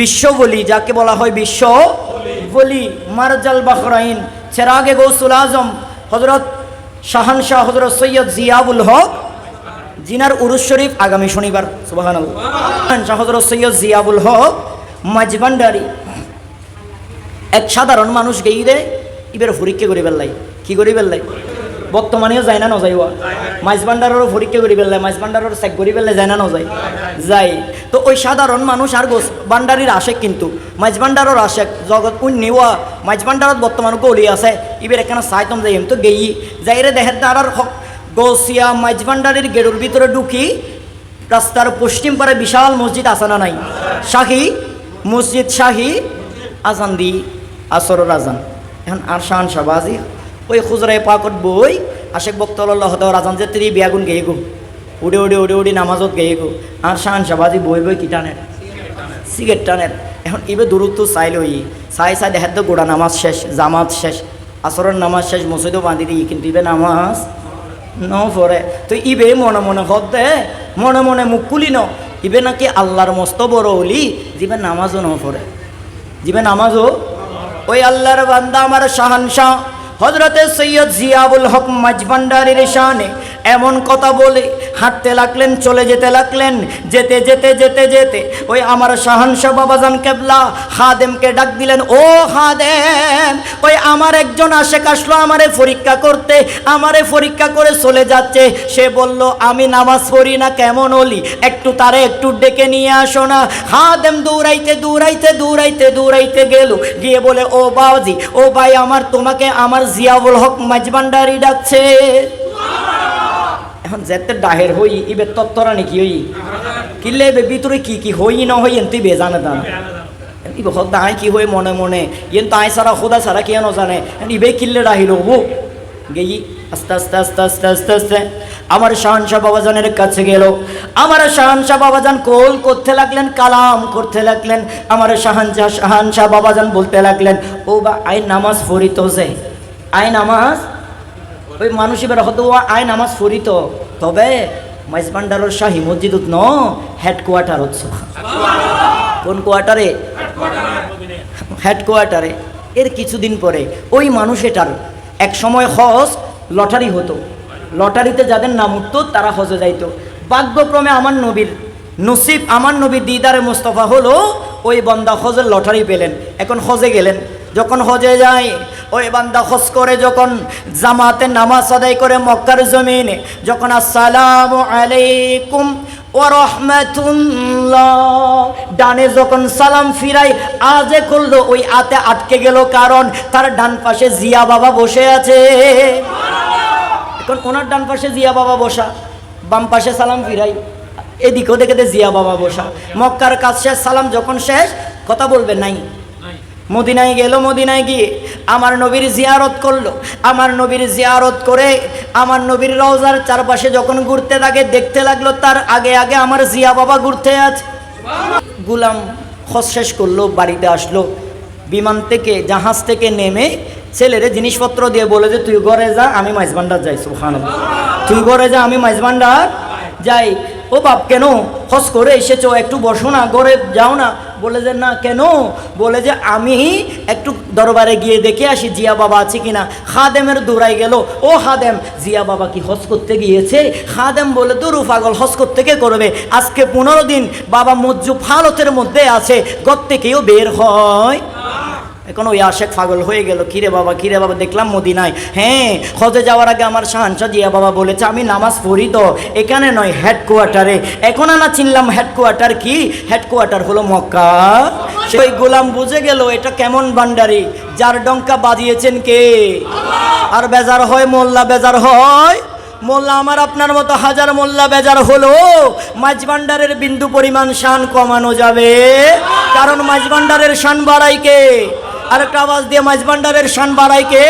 বিশ্ব বলি, যাকে বলা হয় বিশ্ব বলি। মারজাল বাহরাইন, চেরাগে গৌসুল আজম হজরত শাহানশাহ হজরত সৈয়দ জিয়াবুল হক, জিনার উরুস শরীফ আগামী শনিবার সুবাহান শাহ হজরত সৈয়দ জিয়াবুল হক মাঝবান্ডারি এক সাধারণ মানুষ গেই দে ইবের পরীক্ষা করি পেলাই কি করি পেলাই বর্তমানেও যায় না নযাইবা মাছ ভান্ডারেরও পরীক্ষা করি পেলাই মাছ ভান্ডারের চেক করি পেলাই যায় না, নযায়। যায়। তো ওই সাধারণ মানুষ আর গোস ভান্ডারির আশেক কিন্তু। মাছ ভান্ডারের আশেক জগৎ উন্নিওয়া মাছ ভান্ডারত বর্তমান গলি আছে। ইবের এখানে চাইতম যাই তো গেই যাইরে দেহের দ্বারার হক গৌসিয়া মাছ ভান্ডারির গেরুর ভিতরে ঢুকি রাস্তার পশ্চিম পারে বিশাল মসজিদ আছে না নাই? শাহী মসজিদ শাহী আজান দি আসরের আজান। এখন আর শাহান শাহবাজি। ওই খুজরায় পাকট বই, আশেক বক্তল্লাহ দর আজান যে তিরি বিয়াগুন গেয়ে গো উড়ে উড়ে উড়ে উড়ে নামাজত গেয়ে গো আর শাহান শাহবাজি বই বই কিটানের সিগারেট টানের এখন ইবে দূরত্ব চাইল ওই চাই চাই দেখার তো গোড়া নামাজ শেষ, জামাত শেষ, আসরের নামাজ শেষ মসজিদও বাঁধি দিই, কিন্তু ইবে নামাজ ন পরে তো ইবে মনে মনে হদ দে, মনে মনে মুখ খুলি ন ইবে নাকি আল্লাহর মস্ত বড় হলি জিবে নামাজও ন পরে জিবে নামাজও, ওই আল্লাহর বান্দা আমার শাহানশাহ। হজরতে সৈয়দ জিয়াবুল হক মাঝভান্ডারির শানে এমন কথা বলে হাঁটতে লাগলেন, চলে যেতে লাগলেন। যেতে যেতে যেতে যেতে ওই আমার শাহানশাহ বাবাজান কেবলা হাদেমকে ডাক দিলেন, ও হাদেম ওই আমার একজন আশেক আসলো আমারে পরীক্ষা করতে, আমারে পরীক্ষা করে চলে যাচ্ছে। সে বলল, আমি নামাজ পড়ি না, কেমন হলি একটু তারে একটু ডেকে নিয়ে আসো না। হাদেম দৌড়াইতে দৌড়াইতে দৌড়াইতে দৌড়াইতে গেল। গিয়ে বলে, ও বাবাজি, ও ভাই আমার, তোমাকে আমার জিয়াবুল হক মাঝবান্ডারি ডাকছে। এখন যেতে ডাহের হই, ইবে তত্তরা নাকি হই? কিলে বে ভিতরে কি কি হই না হই, এনতি বে জানে দান। ইবে হদ দাই কি হই মনে মনে ইয়েন তাই সারা খোদা সারা কে জানে। ইবে কিল্লে ডাহিল হব গেই, আস্তে আস্তে আস্তে আস্তে আস্তে আস্তে। আমার শাহানশাহ বাবাজানের কাছে গেল। আমার শাহানশাহ বাবাজান কোল করতে লাগলেন, কালাম করতে লাগলেন। আমার শাহানশাহ শাহানশাহ বাবাজান বলতে লাগলেন, ও বা, আই নামাজ ফরিত যে। আই নামাজ ওই মানুষ এবার হয়তো ও আই নামাজ ফরিত তবে মাইজবান্ডারের শাহী মসজিদত ন হেডকোয়ার্টার হচ্ছে। কোন কোয়ার্টারে? হেডকোয়ার্টারে এর কিছুদিন পরে ওই মানুষ এটার এক সময় হজ, লটারি হতো। লটারিতে যাদের নাম উঠতো, তারা হজে যাইতো। ভাগ্যক্রমে আমার নবীর নসিব, আমার নবীর দিদারে মোস্তফা হলো, ওই বন্দা হজের লটারি পেলেন। এখন হজে গেলেন। যখন হজে যায় ওই বান্দা হজ করে যখন জামাতে নামাজ আদায় করে মক্কার জমিনে যখন আসসালামু আলাইকুম ডানে যখন সালাম ফিরাই আজে করল ওই আতে আটকে গেল কারণ তার ডান পাশে জিয়া বাবা বসে আছে। এখন ওনার ডান পাশে জিয়া বাবা বসা বাম পাশে সালাম ফিরাই এদিকেও দেখে জিয়া বাবা বসা। মক্কার কাজ শেষ সালাম যখন শেষ কথা বলবে নাই। মদিনায় গেল মদিনায় গিয়ে আমার নবীর জিয়ারত করল। আমার নবীর জিয়ারত করে আমার নবীর রওজার চারপাশে যখন ঘুরতে লাগে দেখতে লাগল তার আগে আগে আমার জিয়া বাবা ঘুরতে আছে। গুলাম শেষ করল, বাড়িতে আসলো। বিমান থেকে, জাহাজ থেকে নেমে ছেলেরে জিনিসপত্র দিয়ে বলে যে, তুই ঘরে যা, আমি মাইজবান্ডার যাই সুহান তুই ঘরে যা, আমি মাইজবান্ডার যাই। ও বাপ কেন? হস করে এসেছ, একটু বসো না, ঘরে যাও না। বলে যে, না, কেন? বলে যে, আমি একটু দরবারে গিয়ে দেখে আসি, জিয়া বাবা আছে কিনা? খাদেমের দৌড়াই গেল। ও খাদেম, জিয়া বাবা কি হজ করতে গিয়েছে? খাদেম বলে তো পাগল হস করতে কে করবে? আজকে পনেরো দিন বাবা মজ্জু ফালতের মধ্যে আছে গত থেকেও বের হয়। এখন ওই আশেক পাগল হয়ে গেল। কিরে বাবা কিরে বাবা দেখলাম মদিনায়। হ্যাঁ হজে যাওয়ার আগে আমার শাহানশাহ জিয়া বাবা বলেছে আমি নামাজ পড়ি তো এখানে নয় হেডকোয়ার্টারে এখন আনা চিনলাম হেডকোয়ার্টার কি? হেডকোয়ার্টার হলো মক্কা। সেই গোলাম বুঝে গেল এটা কেমন ভান্ডারি যার ডঙ্কা বাজিয়েছেন কে? আর বেজার হয় মোল্লা বেজার হয়। মোল্লা আমার আপনার মতো হাজার মোল্লা বেজার হলো। মাঝভান্ডারের বিন্দু পরিমাণ শান কমানো যাবে। কারণ মাঝভান্ডারের শান বাড়াইকে আরেকটা আওয়াজ দিয়ে মাঝবান্ডারের শান বাড়াইকে।